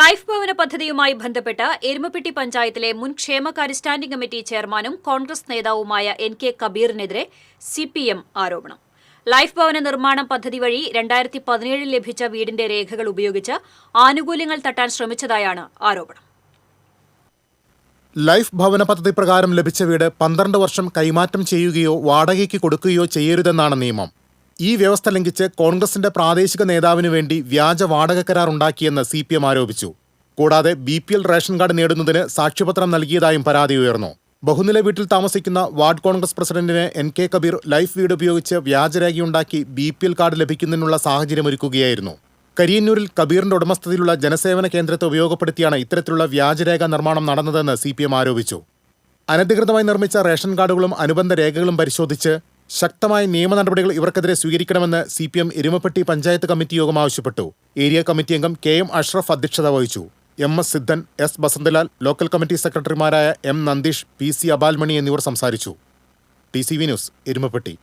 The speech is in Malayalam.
ലൈഫ് ഭവന പദ്ധതിയുമായി ബന്ധപ്പെട്ട് എരുമപ്പെട്ടി പഞ്ചായത്തിലെ മുൻ ക്ഷേമകാര്യ സ്റ്റാൻഡിംഗ് കമ്മിറ്റി ചെയർമാനും കോൺഗ്രസ് നേതാവുമായ എൻ കെ കബീറിനെതിരെ സി പി എം ആരോപണം. ലൈഫ് ഭവന നിർമ്മാണം പദ്ധതി വഴി രണ്ടായിരത്തി പതിനേഴിൽ ലഭിച്ച വീടിന്റെ രേഖകൾ ഉപയോഗിച്ച് ആനുകൂല്യങ്ങൾ തട്ടാൻ ശ്രമിച്ചതായാണ് ആരോപണം. ലൈഫ് ഭവന പദ്ധതി പ്രകാരം ലഭിച്ച വീട് പന്ത്രണ്ട് വർഷം കൈമാറ്റം ചെയ്യുകയോ വാടകയ്ക്ക് കൊടുക്കുകയോ ചെയ്യരുതെന്നാണ് നിയമം. ഈ വ്യവസ്ഥ ലംഘിച്ച് കോൺഗ്രസിന്റെ പ്രാദേശിക നേതാവിനു വേണ്ടി വ്യാജ വാടക കരാർ ഉണ്ടാക്കിയെന്ന് സി പി എം ആരോപിച്ചു. കൂടാതെ B P L ration card നേടുന്നതിന് സാക്ഷ്യപത്രം നൽകിയതായും പരാതി ഉയർന്നു. ബഹുനില വീട്ടിൽ താമസിക്കുന്ന വാർഡ് കോൺഗ്രസ് പ്രസിഡന്റിന് എൻ കെ കബീർ ലൈഫ് വീട് ഉപയോഗിച്ച് വ്യാജരേഖയുണ്ടാക്കി ബി പി എൽ കാർഡ് ലഭിക്കുന്നതിനുള്ള സാഹചര്യമൊരുക്കുകയായിരുന്നു കരിയന്നൂരിൽ കബീറിന്റെ ഉടമസ്ഥതയിലുള്ള ജനസേവന കേന്ദ്രത്തെ ഉപയോഗപ്പെടുത്തിയാണ് ഇത്തരത്തിലുള്ള വ്യാജരേഖ നിർമ്മാണം നടന്നതെന്ന് സി ആരോപിച്ചു. അനധികൃതമായി നിർമ്മിച്ച റേഷൻ കാർഡുകളും അനുബന്ധ രേഖകളും പരിശോധിച്ച് ശക്തമായ നിയമ നടപടികൾ ഇവർക്കെതിരെ സ്വീകരിക്കണമെന്ന് C P M Erumappetty panchayat committee യോഗം ആവശ്യപ്പെട്ടു. ഏരിയ കമ്മിറ്റി അംഗം കെ എം അഷ്റഫ് അധ്യക്ഷത വഹിച്ചു. M S Siddhan S Basanthlal local committee സെക്രട്ടറിമാരായ M Nandeesh P C Abalmani എന്നിവർ സംസാരിച്ചു. T C V news Erumappetty.